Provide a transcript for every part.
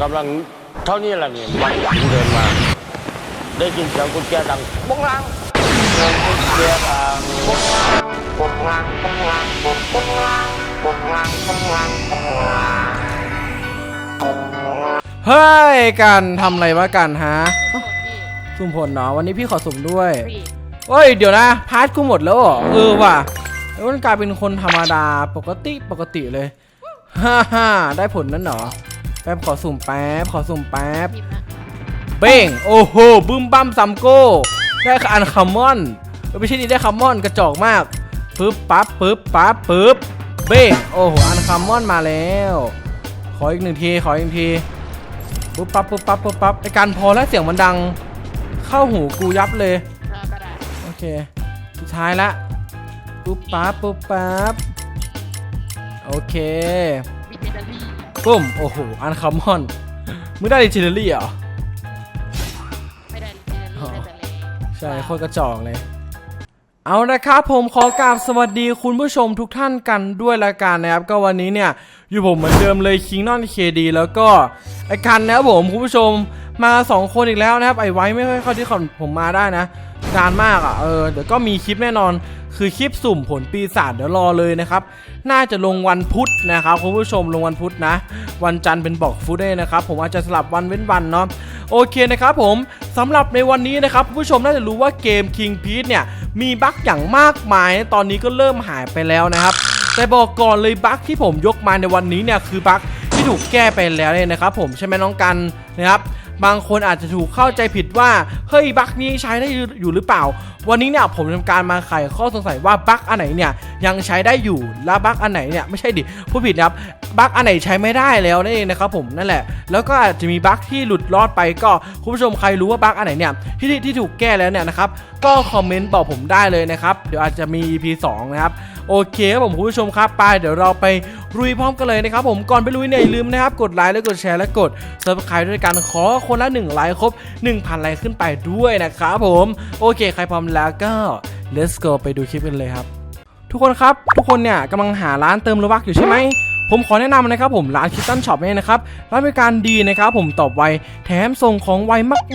กำลังเท่านี้แหละนี่มันถึงเดินมา ได้ยินเสียงกุญแจดังบ้องลังเสียงกุญแจดังบ้องลังบ้องลังบ้องลังบ้องลังบ้องลังบ้องลังบ้องลังเฮ้ยกันทำอะไรวะกันฮะพี่สุ่มผลเนาะวันนี้พี่ขอสุ่มด้วยพี่เฮ้ยเดี๋ยวนะ พาร์ทกูหมดแล้วเหรอเออว่ะแล้วมันกลายเป็นคนธรรมดาปกติปกติเลยฮ่าฮ่าได้ผลนั้นเหรอ แป๊บขอสุ่มแป๊บขอสุ่มแป๊บพิมพ์นะเบ้งโอ้โหบึ้มบั้มซัมโก้ ได้อันคัมมอนเออไม่ใช่นี่ได้คัมมอนกระจอกมากปึ๊บปั๊บปึ๊บปั๊บปึ๊บเบ้งโอ้โหอันคัมมอนมาแล้ว ขออีกหนึ่งทีขออีกหนึ่งทีปึ๊บปั๊บปึ๊บปั๊บปึ๊บปั๊บไอการพอแล้วเสียงมันดัง เข้าหูกูยับเลยแล้วก็ได้โอเคสุดท้ายละปุ๊บปั๊บปุ๊บปั๊บโอเค วิเทอรี่ปุ้ม โอ้โห อันคัมมอน มึงได้ดิจิทัลลี่เหรอ ไม่ได้วิเทอรี่ได้แต่เล็กใช่โคตรกระจอกเลย เอาละครับผมขอกราบสวัสดีคุณผู้ชมทุกท่านกันด้วยละกันนะครับ ก็วันนี้เนี่ย อยู่ผมเหมือนเดิมเลยคิงนอนเคดีแล้วก็ไอกันนะครับผมคุณผู้ชมมาสองคนอีกแล้วนะครับ ไอไว้ไม่ค่อยเข้าที่ผมมาได้นะ นานมากอะเออเดี๋ยวก็มีคลิปแน่นอน คือคลิปสุ่มผลปีศาจเดี๋ยวรอเลยนะครับ น่าจะลงวันพุธนะครับคุณผู้ชมลงวันพุธนะ วันจันทร์เป็นบอกฟุตได้นะครับ ผมอาจจะสลับวันเว้นวันเนาะโอเคนะครับผมสำหรับในวันนี้นะครับคุณผู้ชมน่าจะรู้ว่าเกม King p e a c e เนี่ยมีบั๊กอย่างมากมาย ตอนนี้ก็เริ่มหายไปแล้วนะครับ แต่บอกก่อนเลยบั๊กที่ผมยกมาในวันนี้เนี่ยคือบั๊กที่ถูกแก้ไปแล้วเนี่ยนะครับ ผมใช่ไหมน้องกันนะครับ บางคนอาจจะถูกเข้าใจผิดว่า เฮ้ยบั๊กนี้ใช้ได้อยู่หรือเปล่า วันนี้เนี่ยผมทำการมาไขข้อสงสัยว่าบั๊กอันไหนเนี่ยยังใช้ได้อยู่ และบั๊กอันไหนเนี่ยไม่ใช่ดิผู้ผิดนะครับบั๊กอันไหนใช้ไม่ได้แล้วนั่นเองนะครับผมนั่นแหละ แล้วก็อาจจะมีบั๊กที่หลุดรอดไปก็คุณผู้ชมใครรู้ว่าบั๊กอันไหนเนี่ยที่ที่ที่ถูกแก้แล้วเนี่ยนะครับก็คอมเมนต์บอกผมได้เลยนะครับเดี๋ยวอาจจะมี EP 2 นะครับ โอเคครับผมคุณผู้ชมครับไปเดี๋ยวเราไปลุยพร้อมกันเลยนะครับผมก่อนไปลุยเนี่ยอย่าลืมนะครับกดไลค์และกดแชร์และกด subscribe ด้วยกันขอคนละ1ไลค์ครบ 1,000ไลค์ขึ้นไปด้วยนะครับผมโอเค ใครพร้อมแล้วก็ let's go ไปดูคลิปกันเลยครับ ทุกคนครับ ทุกคนเนี่ยกำลังหาร้านเติมโลบักอยู่ใช่ไหม ผมขอแนะนำนะครับผมร้านคิตตันช็อปเนี่ยนะครับร้านบริการดีนะครับผมตอบไวแถมส่งของไว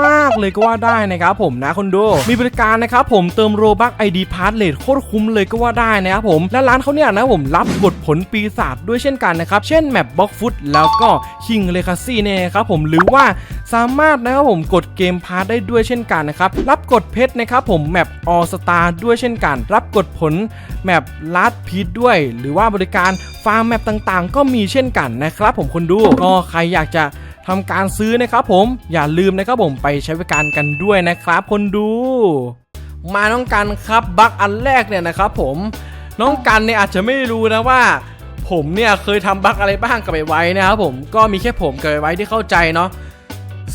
มากๆ เลยก็ว่าได้นะครับผมนะคนดูมีบริการนะครับผมเติมโรบักไอดีพาร์ทเลทโคตรคุ้มเลยก็ว่าได้นะครับผมและร้านเขาเนี่ยนะผมรับกดผลปีศาจด้วยเช่นกันนะครับเช่นแมปบ็อกฟุตแล้วก็คิงเลคาซี่เนี่ยนะครับผมหรือว่าสามารถนะครับผมกดเกมพาร์ทได้ด้วยเช่นกันนะครับรับกดเพชรนะครับผมแมปออสตาด้วยเช่นกัน รับกดผลแมปลัดพีทด้วย หรือว่าบริการฟาร์มแมปต่างๆ ก็มีเช่นกันนะครับผมคนดูก็ใครอยากจะทำการซื้อนะครับผมอย่าลืมนะครับผมไปใช้บริการกันด้วยนะครับ คนดู มาน้องกันครับบั๊กอันแรกเนี่ยนะครับผมน้องกันเนี่ยอาจจะไม่รู้นะว่า ผมเนี่ยเคยทำบั๊กอะไรบ้างกับไอไว้นะครับผมก็มีแค่ผมกับไอไว้ที่เข้าใจเนาะ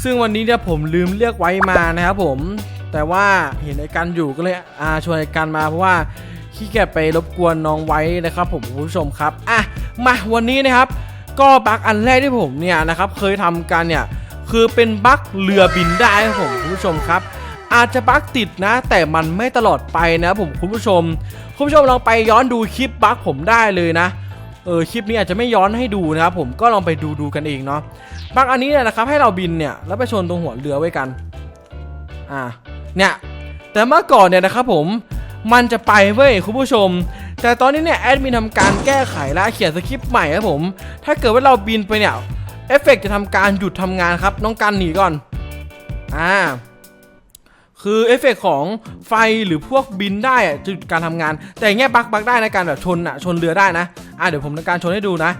ซึ่งวันนี้เนี่ยผมลืมเรียกไว้มานะครับผม แต่ว่าเห็นไอ้กันอยู่ก็เลยอาชวนไอ้กันมาเพราะว่า ขี้เกียจไปรบกวนน้องไว้นะครับ ผมคุณผู้ชมครับอะมาวันนี้นะครับ ก็บั๊กอันแรกที่ผมเนี่ยนะครับเคยทำกันเนี่ยคือเป็นบั๊กเรือบินได้ครับผมคุณผู้ชมครับ อาจจะบั๊กติดนะ แต่มันไม่ตลอดไปนะผมคุณผู้ชม คุณผู้ชมลองไปย้อนดูคลิปบั๊กผมได้เลยนะเออคลิปนี้อาจจะไม่ย้อนให้ดูนะครับผมก็ลองไปดูดูกันเองเนาะบั๊กอันนี้เนี่ยนะครับให้เราบินเนี่ยแล้วไปชนตรงหัวเรือไว้กันอ่าเนี่ยแต่เมื่อก่อนเนี่ยนะครับผม มันจะไปเว้ยคุณผู้ชม แต่ตอนนี้เนี่ยแอดมินทำการแก้ไขและเขียนสคริปต์ใหม่ครับผม ถ้าเกิดว่าเราบินไปเนี่ยเอฟเฟกต์จะทำการหยุดทำงานครับ น้องกันหนีก่อน อ่า คือเอฟเฟกต์ของไฟหรือพวกบินได้อะจะหยุดการทำงาน แต่อย่างเงี้ยบักบักได้นะการแบบชนอะชนเรือได้นะ อ่าเดี๋ยวผมทำการชนให้ดูนะ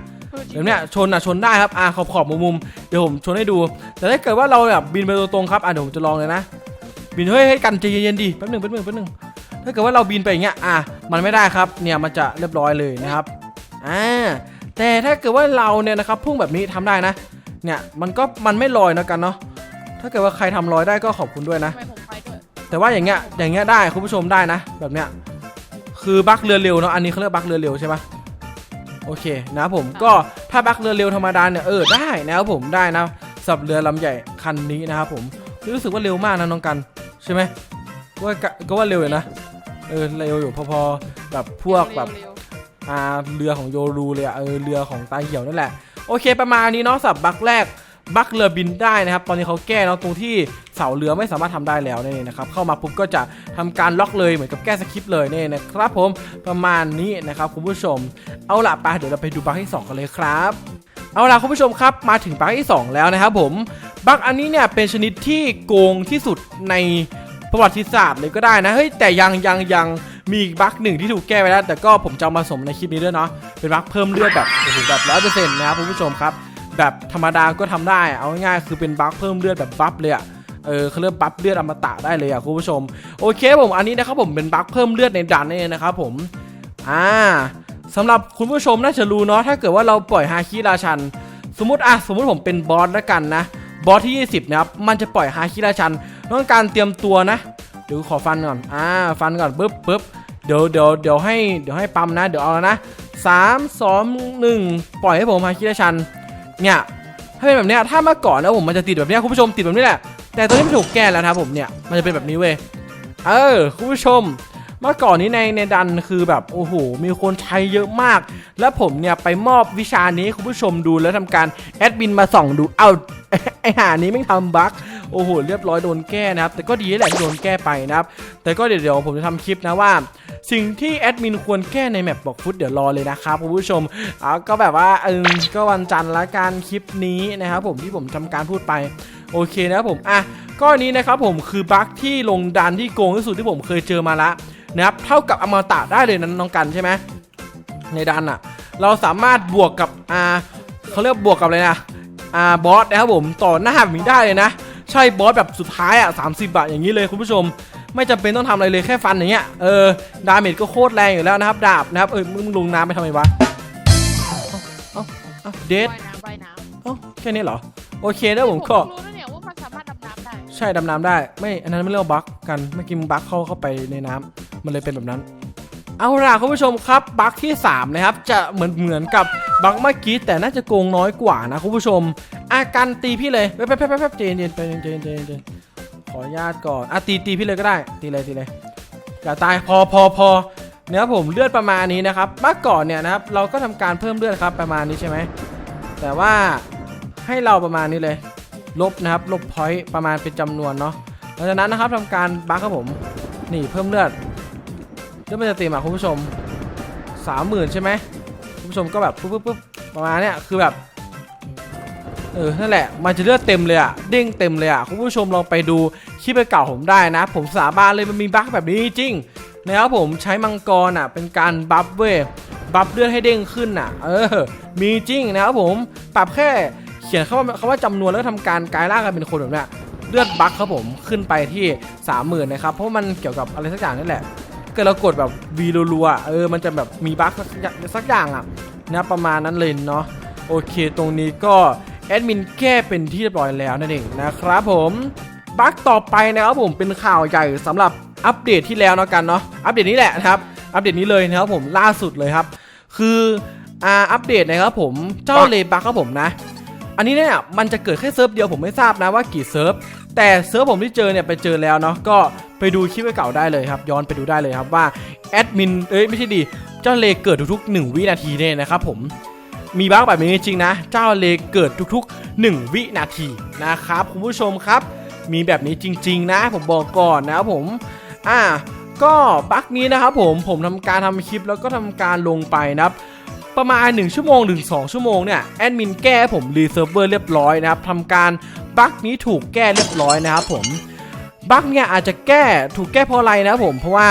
เดี๋ยวเนี้ยชนอะชนได้ครับอ่าขอบขอบมุมมุมๆเดี๋ยวผมชนให้ดู แต่ถ้าเกิดว่าเราแบบบินไปตรงๆครับอ่าเดี๋ยวผมจะลองเลยนะ บินเฮ้ยให้ยกันใจเย็นๆดิแป๊บหนึ่งแป๊บหนึ่งแป๊บหนึ่ง ถ้าเกิดว่าเราบินไปอย่างเงี้ยอะมันไม่ได้ครับเนี่ยมันจะเรียบร้อยเลยนะครับอ่าแต่ถ้าเกิดว่าเราเนี่ยนะครับพุ่งแบบนี้ทำได้นะ เนี่ยมันก็มันไม่ลอยนะกันเนาะถ้าเกิดว่าใครทำลอยได้ก็ขอบคุณด้วยนะยแต่ว่าอย่างเงี้ยอย่างเงี้ยได้คุณผู้ชมได้นะ แบบเนี้ยคือบักเรือเร็วเนาะอันนี้เขาเรียกบักเรือเร็วใช่ไหมโอเคนะผมก็ถ้าบักเรือเร็วธรรมดาเนี่ยเออได้นะครับผมได้นะสับเรือลำใหญ่คันนี้นะครับผมรู้สึกว่าเร็วมากนะน้องกันใช่ไหมก็ว่าก็ว่าเร็วอยู่นะ เออเร็วอยู่พอๆแบบพวกแบบเร็วอ่าเรือของโยรูเลยอะเออเรือของตาเหี่ยวนั่นแหละ โอเคประมาณนี้เนาะสับบักแรกบั๊กเรือบินได้นะครับ ตอนนี้เขาแก้เนาะตรงที่เสาเรือไม่สามารถทำได้แล้วนี่นะครับเข้ามาปุ๊บก็จะทำการล็อกเลยเหมือนกับแก้สคริปต์เลยนี่นะครับผมประมาณนี้นะครับคุณผู้ชม เอาล่ะไปเดี๋ยวเราไปดูบั๊กที่สองกันเลยครับ เอาล่ะคุณผู้ชมครับมาถึงบั๊กที่2แล้วนะครับผมบั๊กอันนี้เนี่ยเป็นชนิดที่โกงที่สุดใน ประวัติศาสตร์เลยก็ได้นะเฮ้ยแต่ยังยังยังมีอีกบั๊กหนึ่งที่ถูกแก้ไปแล้ว แต่ก็ผมจะเอามาสมในคลิปนี้ด้วยเนาะเป็นบั๊กเพิ่มเลือดแบบโอ้โหแบบร้อยเปอร์เซ็นต์นะครับคุณผู้ชมครับ แบบธรรมดาก็ทำได้เอาง่ายๆคือเป็นบั๊กเพิ่มเลือดแบบบัฟเลยอะเออเขาเรียกบัฟเลือดอมตะได้เลยอะคุณผู้ชมโอเคผมอันนี้นะครับผมเป็นบั๊กเพิ่มเลือดในดันนี่นะครับผมอ่าสำหรับคุณผู้ชมน่าจะรู้เนาะถ้าเกิดว่าเราปล่อยฮาคิราชัน สมมติอะสมมติผมเป็นบอสแล้วกันนะ บอสที่ 20นะครับมันจะปล่อยฮาคิราชันต้องการเตรียมตัวนะเดี๋ยวขอฟันก่อนอ่าฟันก่อนปึ๊บปึ๊บเดี๋ยวเดี๋ยวเดี๋ยวให้เดี๋ยวให้ปั๊มนะ เดี๋ยวเอาแล้วนะสามสองหนึ่งปล่อยให้ผมฮาคิราชันเนี่ยถ้าเป็นแบบเนี้ยถ้าเมื่อก่อนนะผมมันจะติดแบบเนี้ยคุณผู้ชมติดแบบนี้แหละแต่ตอนนี้มันถูกแก้แล้วนะครับผมเนี่ยมันจะเป็นแบบนี้เว้ยเออคุณผู้ชมเมื่อก่อนนี้ในในดันคือแบบโอ้โหมีคนใช้เยอะมาก แล้วผมเนี่ยไปมอบวิชานี้คุณผู้ชมดูแล้วทำการแอดมินมาส่องดูเอา ไอหานี้ไม่ทำบั๊กโอ้โหเรียบร้อยโดนแก้นะครับ แต่ก็ดีแหละที่โดนแก้ไปนะครับ แต่ก็เดี๋ยวเดี๋ยวผมจะทำคลิปนะว่า สิ่งที่แอดมินควรแก้ในแมปบอกฟุตเดี๋ยวรอเลยนะครับคุณผู้ชมเอาก็แบบว่าเออก็วันจันทร์ละการคลิปนี้นะครับผมที่ผมทำการพูดไปโอเคนะครับผมอะก็อันนี้นะครับผมคือบั๊กที่ลงดันที่โกงที่สุดที่ผมเคยเจอมาละนะครับเท่ากับอมตะได้เลยนะน้องกันใช่ไหมในดันอะเราสามารถบวกกับอ่าเขาเรียกบวกกับอะไรนะ อ่าบอสนะครับผมต่อหน้าแบบนี้ได้เลยนะ ใช่บอสแบบสุดท้ายอะ30 บาทอย่างนี้เลยคุณผู้ชม ไม่จำเป็นต้องทำอะไรเลยแค่ฟันอย่างเงี้ยเออดาเมจก็โคตรแรงอยู่แล้วนะครับดาบนะครับเออมึงลงน้ำไปทำไมวะเอ้าเอ้าเอ้าเดทว่ายน้ำว่ายน้ำเอ้าแค่นี้เหรอโอเคนะผมก็ รู้นะเนี่ยว่ามันสามารถดำน้ำได้ ใช่ดำน้ำได้ไม่อันนั้นไม่เรียกว่าบั๊กกันเมื่อกี้มึงบั๊กเข้าเข้าไปในน้ำมันเลยเป็นแบบนั้น เอาล่ะคุณผู้ชมครับบั๊กที่3นะครับจะเหมือนเหมือนกับบั๊กเมื่อกี้แต่น่าจะโกงน้อยกว่านะคุณผู้ชมอาการตีพี่เลยแป๊บแป๊บแป๊บแป๊บเจนเจนไปเจนเจนเจนขออนุญาตก่อนอะตีตีพี่เลยก็ได้ตีเลยตีเลยอย่าตายพอพอพอเนี่ยครับผมเลือดประมาณนี้นะครับเมื่อก่อนเนี่ยนะครับเราก็ทำการเพิ่มเลือดครับประมาณนี้ใช่ไหมแต่ว่าให้เราประมาณนี้เลย ลบนะครับลบพอยต์ประมาณเป็นจำนวนเนาะหลังจากนั้นนะครับทำการบัคครับผมนี่เพิ่มเลือด เลือดมันจะตีมาคุณผู้ชมสามหมื่นใช่ไหมคุณผู้ชมก็แบบปุ๊บปุ๊บประมาณเนี้ยคือแบบเออนั่นแหละมันจะเลือดเต็มเลยอะเด้งเต็มเลยอะคุณผู้ชมลองไปดูคลิปเก่าผมได้นะ ผมสาบานเลยมันมีบัคแบบนี้จริงนะครับผมใช้มังกรอะเป็นการบัฟเว้ยบัฟเลือดให้เด้งขึ้นอะ เออ มีจริงนะครับผมปรับแค่เขียนคำว่าคำว่าจำนวนแล้วทำการกลายร่างกันเป็นคนแบบเนี้ยเลือดบัคครับผมขึ้นไปที่ 30,000นะครับเพราะมันเกี่ยวกับอะไรสักอย่างนี่แหละ กิดเรากดแบบวีรัวๆเออมันจะแบบมีบัคสักอย่างสักอย่างอะนะประมาณนั้นเลยเนาะโอเค ตรงนี้ก็แอดมินแก้เป็นที่เรียบร้อยแล้วนั่นเองนะครับผมบัคต่อไปนะครับผมเป็นข่าวใหญ่สำหรับอัปเดตที่แล้วเนาะกันเนาะอัปเดตนี้แหละนะครับอัปเดตนี้เลยนะครับผมล่าสุดเลยครับ คืออ่าอัปเดตนะครับผมเจ้าเลบัคครับผมนะ อันนี้เนี่ยมันจะเกิดแค่เซิร์ฟเดียวผมไม่ทราบนะว่ากี่เซิร์ฟแต่เซิร์ฟผมที่เจอเนี่ยไปเจอแล้วเนาะก็ไปดูคลิปเก่าได้เลยครับ ย้อนไปดูได้เลยครับว่าแอดมินเอ้ยไม่ใช่ดีเจ้าเลเกิดทุกๆ 1 วินาทีเนี่ยนะครับผมมีบ้างแบบนี้จริงๆนะ เจ้าเลเกิดทุกๆ 1 วินาทีนะครับคุณผู้ชมครับ มีแบบนี้จริง ๆ นะ ผมบอกก่อนนะครับผมอ่าก็บั๊กนี้นะครับผมผมทำการทำคลิปแล้วก็ทำการลงไปนะครับ ประมาณ 1 ชั่วโมงถึง2ชั่วโมงเนี่ยแอดมินแก้ผมรีเซิร์ฟเวอร์เรียบร้อยนะครับทำการบั๊กนี้ถูกแก้เรียบร้อยนะครับผมบั๊กเนี่ยอาจจะแก้ถูกแก้เพราะอะไรนะครับผมเพราะว่า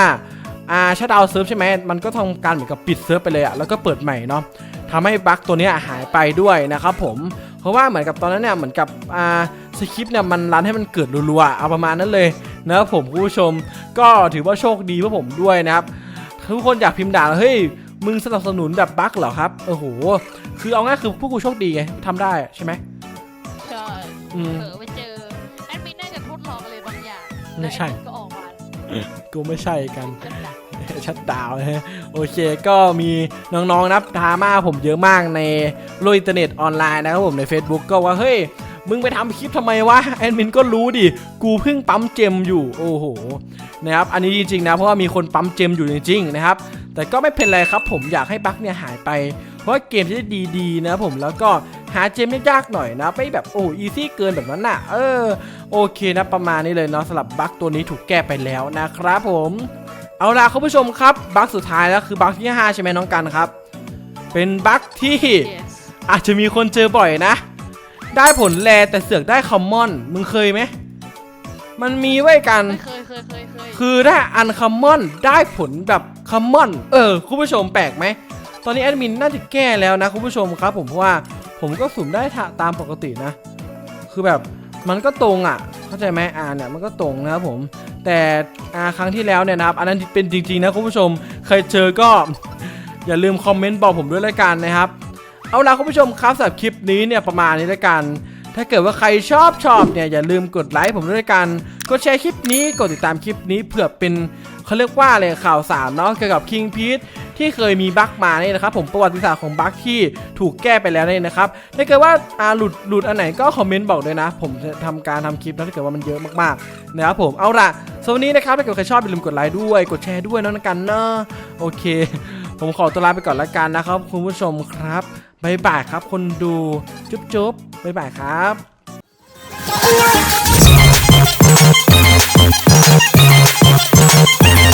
อ่าชัดดาวเซิร์ฟใช่ไหมมันก็ทำการเหมือนกับปิดเซิร์ฟไปเลยอะแล้วก็เปิดใหม่เนาะทำให้บั๊กตัวนี้หายไปด้วยนะครับผมเพราะว่าเหมือนกับตอนนั้นเนี่ยเหมือนกับอ่าสคริปต์เนี่ยมันรันให้มันเกิดรัวๆเอาประมาณนั้นเลยนะครับผมผู้ชมก็ถือว่าโชคดีเพื่อผมด้วยนะครับทุกคนอยากพิมพ์ด่าเฮ้ย มึงสนับสนุนแบบบั๊กเหรอครับโอ้โหคือเอาง่ายคือพวกกูโชคดีไงทำได้ใช่ไหมใช่อืม เผลอไปเจอแอดมินน่าจะทดลองอะไรบางอย่างไม่ใช่ แล้วแอดมินก็ออกมากูไม่ใช่กันเป็นแบบชัดดาวน์นะฮะโอเคก็มีน้องๆนับดราม่าผมเยอะมากในโลกอินเทอร์เน็ตออนไลน์นะครับผมใน Facebook ก็ว่า เฮ้ย มึงไปทำคลิปทำไมวะ แอดมินก็รู้ดิ กูเพิ่งปั๊มเจมอยู่ โอ้โห นะครับ อันนี้จริงๆนะ เพราะว่ามีคนปั๊มเจมอยู่จริงๆนะครับ แต่ก็ไม่เป็นไรครับผมอยากให้บั๊กเนี่ยหายไป เพราะว่าเกมจะได้ดีๆนะครับผมแล้วก็หาเจมยากๆหน่อยนะ ไม่แบบโอ้อีซี่เกินแบบนั้นน่ะ เออ โอเคนะประมาณนี้เลยเนาะสำหรับบั๊กตัวนี้ถูกแก้ไปแล้วนะครับผมเอาล่ะคุณผู้ชมครับบั๊กสุดท้ายแล้วคือบั๊กที่ห้าใช่ไหมน้องกันครับ เป็นบั๊กที่ yes อาจจะมีคนเจอบ่อยนะ ได้ผลแลแต่เสือกได้คอมมอน มึงเคยไหม มันมีไว้กันไม่เคยเคยเคยเคยคือถ้าอันคอมมอนได้ผลแบบ คอมมอนเออคุณผู้ชมแปลกไหมตอนนี้แอดมินน่าจะแก้แล้วนะคุณผู้ชมครับ ผมเพราะว่าผมก็สุ่มได้ตามปกตินะ คือแบบมันก็ตรงอะ เข้าใจไหมอ่าเนี่ยมันก็ตรงนะครับผม แต่อาครั้งที่แล้วเนี่ยนะครับ อันนั้นเป็นจริงๆนะคุณผู้ชมใครเจอก็ อย่าลืมคอมเมนต์บอกผมด้วยละกันนะครับ เอาล่ะคุณผู้ชมครับสำหรับคลิปนี้เนี่ยประมาณนี้ละกัน ถ้าเกิดว่าใครชอบชอบเนี่ยอย่าลืมกดไลค์ผมด้วยละกัน กดแชร์คลิปนี้ กดติดตามคลิปนี้เผื่อเป็น เขาเรียกว่าอะไรข่าวสารเนาะเกี่ยวกับคิงพีทที่เคยมีบั๊กมาเนี่ยนะครับผมประวัติศาสตร์ของบั๊กที่ถูกแก้ไปแล้วเนี่ยนะครับถ้าเกิดว่าอาหลุดหลุดอันไหนก็คอมเมนต์บอกด้วยนะ ผมจะทำการทำคลิปนะถ้าเกิดว่ามันเยอะมากๆนะครับผมเอาล่ะสำวันนี้นะครับถ้าเกิดใครชอบอย่าลืมกดไลค์ด้วย กดแชร์ด้วยนะกันเนาะโอเค ผมขอตัวลาไปก่อนละกันนะครับ คุณผู้ชมครับบายบายครับ คนดูจุ๊บจุ๊บบายบายครับ thank